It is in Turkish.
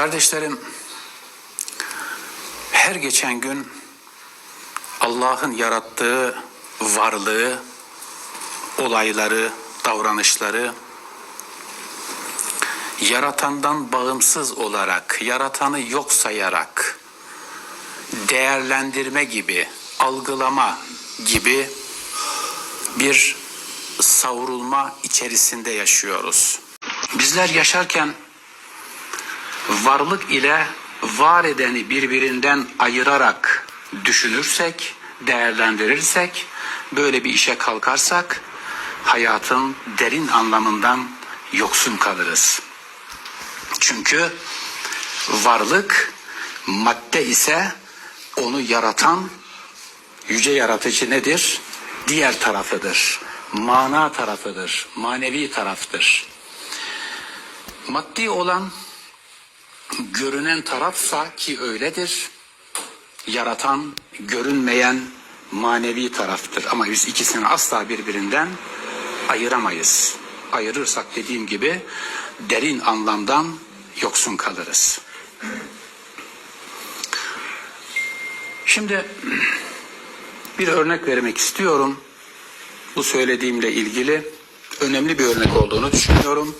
Kardeşlerim, her geçen gün Allah'ın yarattığı varlığı, olayları, davranışları yaratandan bağımsız olarak, yaratanı yok sayarak değerlendirme gibi, algılama gibi bir savrulma içerisinde yaşıyoruz. Bizler yaşarken varlık ile var edeni birbirinden ayırarak düşünürsek, değerlendirirsek, böyle bir işe kalkarsak hayatın derin anlamından yoksun kalırız. Çünkü varlık madde ise onu yaratan yüce yaratıcı nedir? Diğer tarafıdır. Mana tarafıdır. Manevi taraftır. Maddi olan görünen tarafsa ki öyledir. Yaratan, görünmeyen manevi taraftır. Ama biz ikisini asla birbirinden ayıramayız. Ayırırsak dediğim gibi derin anlamdan yoksun kalırız. Şimdi bir örnek vermek istiyorum. Bu söylediğimle ilgili önemli bir örnek olduğunu düşünüyorum.